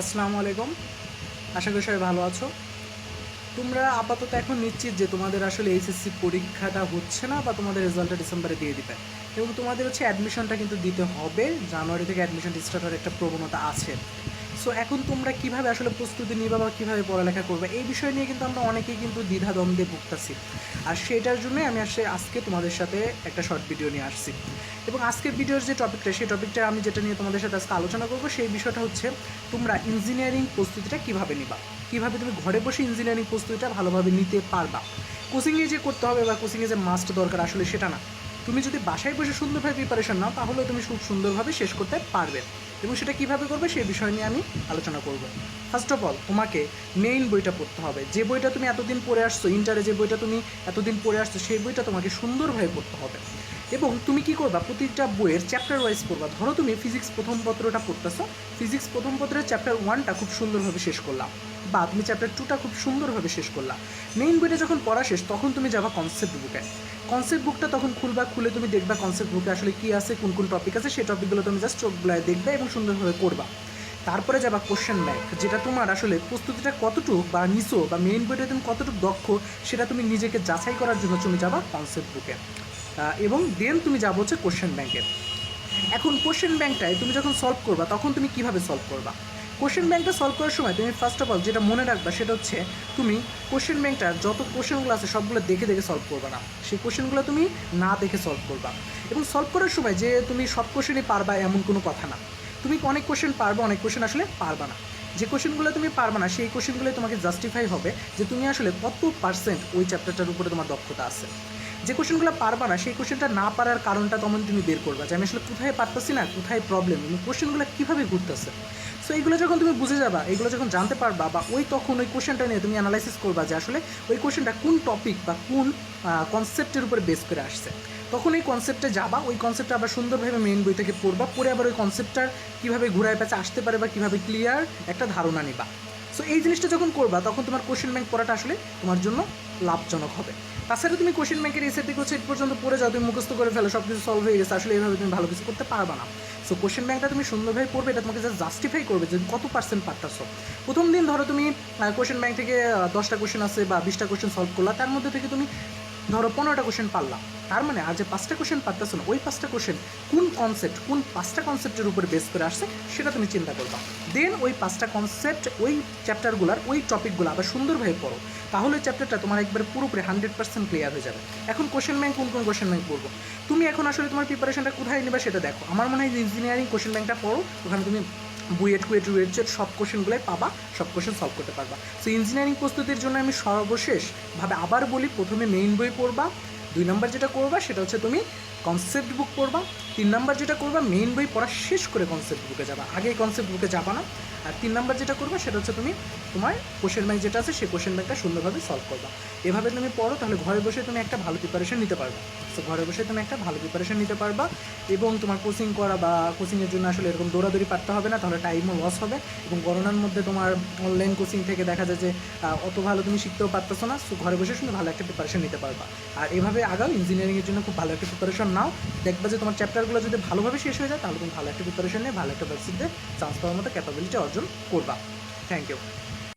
আসসালামু আলাইকুম। আশা করি সবাই ভালো আছো। তোমরা আপাতত এখন নিশ্চিত যে তোমাদের আসলে এইচএসসি পরীক্ষাটা হচ্ছে না বা তোমাদের রেজাল্টটা ডিসেম্বরে দিয়ে দিবে। এবং তোমাদের হচ্ছে অ্যাডমিশনটা কিন্তু দিতে হবে। জানুয়ারি থেকে অ্যাডমিশন স্টার্ট হওয়ার একটা প্রবণতা আছে। সো এখন তোমরা কীভাবে আসলে প্রস্তুতি নিবা বা কীভাবে পড়ালেখা করবে, এই বিষয় নিয়ে কিন্তু আমরা অনেকেই কিন্তু দ্বিধাদ্বন্দ্বে ভুগতাছি। আর সেটার জন্যই আমি আসলে আজকে তোমাদের সাথে একটা শর্ট ভিডিও নিয়ে আসছি। এবং আজকের ভিডিওর যে টপিকটা সেই টপিকটা আমি যেটা নিয়ে তোমাদের সাথে আজকে আলোচনা করব, সেই বিষয়টা হচ্ছে তোমরা ইঞ্জিনিয়ারিং প্রস্তুতিটা কীভাবে নিবা? কীভাবে তুমি ঘরে বসে ইঞ্জিনিয়ারিং প্রস্তুতিটা ভালোভাবে নিতে পারবা? কোচিংয়ে যে করতে হবে বা কোচিংয়ে যে মাস্ট দরকার আসলে সেটা না। তুমি যদি বাসায় বসে সুন্দরভাবে প্রিপারেশন নাও, তাহলে তুমি খুব সুন্দরভাবে শেষ করতে পারবে। এবং সেটা কীভাবে করবে সেই বিষয় নিয়ে আমি আলোচনা করব। ফার্স্ট অফ অল তোমাকে মেইন বইটা পড়তে হবে। যে বইটা তুমি এতদিন পড়ে আসছো ইন্টারে যে বইটা তুমি এতদিন পড়ে আসছো, সেই বইটা তোমাকে সুন্দরভাবে পড়তে হবে। এবং তুমি কি করবা, প্রতিটা বইয়ের চ্যাপ্টার ওয়াইজ করবা ধরো তুমি ফিজিক্স প্রথম পত্রটা পড়তেছো ফিজিক্স প্রথম পত্রের চ্যাপ্টার ওয়ানটা খুব সুন্দরভাবে শেষ করলাম বা তুমি চ্যাপ্টার টুটা খুব সুন্দরভাবে শেষ করলা। মেইন বইটা যখন পড়া শেষ, তখন তুমি যাবা কনসেপ্ট বুকে কনসেপ্ট বুকটা তখন খুলবা, খুলে তুমি দেখবা কনসেপ্ট বুকে আসলে কী আছে, কোন কোন টপিক আছে, সেই টপিকগুলো তুমি জাস্ট চোখগুলায় দেখবে এবং সুন্দরভাবে করবা। তারপরে যাবা কোশ্চেন ব্যাংক যেটা তোমার আসলে প্রস্তুতিটা কতটুকু বা নিচো বা মেইন বইটা তুমি কতটুকু দক্ষ, সেটা তুমি নিজেকে যাচাই করার জন্য তুমি যাবা কনসেপ্ট বুকে এবং দেন তুমি যাব হচ্ছে কোশ্চেন ব্যাংকে এখন কোশ্চেন ব্যাংকটায় তুমি যখন সলভ করবা, তখন তুমি কীভাবে সলভ করবা? কোশ্চেন ব্যাংকটা সলভ করার সময় তুমি ফার্স্ট অফ অল যেটা মনে রাখবা সেটা হচ্ছে তুমি কোশ্চেন ব্যাংকটার যত কোশ্চেনগুলো আছে সবগুলো দেখে দেখে সলভ করবা না। সেই কোশ্চেনগুলো তুমি না দেখে সলভ করবা। এবং সলভ করার সময় যে তুমি সব কোশ্চেনই পারবা এমন কোনো কথা না। তুমি অনেক কোশ্চেন পারবা, অনেক কোশ্চেন আসলে পারবা না। যে কোশ্চেনগুলো তুমি পারবা না, সেই কোশ্চেনগুলো তোমাকে জাস্টিফাই হবে যে তুমি আসলে কত পার্সেন্ট ওই চ্যাপ্টারটার উপরে তোমার দক্ষতা আছে। যে কোশ্চেনগুলো পারবা না, সেই কোশ্চেনটা না পারার কারণটা তখন তুমি বের করবা যে আমি আসলে কোথায় পারতেছি না, কোথায় প্রবলেম এবং কোশ্চেনগুলো কীভাবে ঘুরতেছে। সো এইগুলো যখন তুমি বুঝে যাবা, এগুলো যখন জানতে পারবা বা ওই তখন ওই কোশ্চেনটা নিয়ে তুমি অ্যানালাইসিস করবা যে আসলে ওই কোশ্চেনটা কোন টপিক বা কোন কনসেপ্টের উপরে বেস করে আসছে। তখন এই কনসেপ্টে যাবা, ওই কনসেপ্টটা আবার সুন্দরভাবে মেইন বই থেকে পড়বা, পড়ে আবার ওই কনসেপ্টটার কীভাবে ঘুরায় পেঁচে আসতে পারে বা কীভাবে ক্লিয়ার একটা ধারণা নিবা। সো এই জিনিসটা যখন করবা, তখন তোমার কোশ্চেন ব্যাংক পড়াটা আসলে তোমার জন্য লাভজনক হবে। তাছাড়া তুমি কোশ্চেন ব্যাংকের এসে থেকে হচ্ছে পর্যন্ত পড়ে যাও, তুমি মুখস্থ করে ফেলো সব কিছু সলভ হয়ে গেছে। আসলে এইভাবে তুমি ভালো কিছু করতে পারবা না। সো কোশ্চেন ব্যাংকটা তুমি সুন্দরভাবে পড়বে, এটা তোমাকে জাস্ট জাস্টিফাই করবে যে কত পার্সেন্ট পারতেছো। প্রথম দিন ধরো তুমি কোশ্চেন ব্যাংক থেকে দশটা কোশ্চেন আছে বা বিশটা কোশ্চেন সলভ করলা, তার মধ্যে থেকে তুমি ধরো পনেরোটা কোশ্চেন পারলাম। তার মানে আর যে পাঁচটা কোশ্চেন পারতেছো না, ওই পাঁচটা কোশ্চেন কোন কনসেপ্ট কোন পাঁচটা কনসেপ্টের উপরে বেস করে আসছে, সেটা তুমি চিন্তা করবা। দেন ওই পাঁচটা কনসেপ্ট ওই চ্যাপ্টারগুলোর ওই টপিকগুলো আবার সুন্দরভাবে পড়ো। তাহলে চ্যাপ্টারটা তোমার একবার পুরোপুরি হান্ড্রেড পার্সেন্ট ক্লিয়ার হয়ে যাবে। এখন কোশ্চেন ব্যাংক কোন কোন কোশ্চেন ব্যাংক পড়ব? তুমি এখন আসলে তোমার প্রিপারেশনটা কোথায় নেবে সেটা দেখো। আমার মনে হয় যে ইঞ্জিনিয়ারিং কোশ্চেন ব্যাংকটা পড়ো, ওখানে তুমি বুয়েট কুয়েট, রুয়েট সব কোশ্চেনগুলোই পাবা, সব কোশ্চেন সলভ করতে পারবা। সো ইঞ্জিনিয়ারিং প্রস্তুতির জন্য আমি সর্বশেষভাবে আবার বলি, প্রথমে মেইন বই পড়বা। দুই নম্বর যেটা করবা, সেটা হচ্ছে তুমি কনসেপ্ট বুক পড়বা। তিন নাম্বার যেটা করবা মেইন বই পড়া শেষ করে কনসেপ্ট বুকে যাবা। আগে কনসেপ্ট বুকে যাবা না। আর তিন নাম্বার যেটা করবা, সেটা হচ্ছে তুমি তোমার কোশ্চেন ব্যাংক যেটা আছে, সেই কোশ্চেন ব্যাংকটা সুন্দরভাবে সলভ করবা। এভাবে তুমি পড়ো, তাহলে ঘরে বসে তুমি একটা ভালো প্রিপারেশন নিতে পারবে। সো ঘরে বসে তুমি একটা ভালো প্রিপারেশন নিতে পারবা এবং তোমার কোচিং করা বা কোচিংয়ের জন্য আসলে এরকম দৌড়াদৌড়ি পারতে হবে না, তাহলে টাইমও লস হবে এবং করোনার মধ্যে তোমার অনলাইন কোচিং থেকে দেখা যায় যে অত ভালো তুমি শিখতেও পারতেছো না। সো ঘরে বসে শুনে ভালো একটা প্রিপারেশন নিতে পারবা। আর এভাবে আগাও ইঞ্জিনিয়ারিংয়ের জন্য খুব ভালো একটা প্রিপারেশন নাও, দেখবা যে তোমার চ্যাপ্টারগুলো যদি ভালোভাবে শেষ হয়ে যায়, তাহলে তুমি ভালো একটা প্রিপারেশন নিয়ে, ভালো একটা ভার্সিটিতে চান্স পাওয়ার মতো ক্যাপাবিলিটি অর্জন করবা। Thank you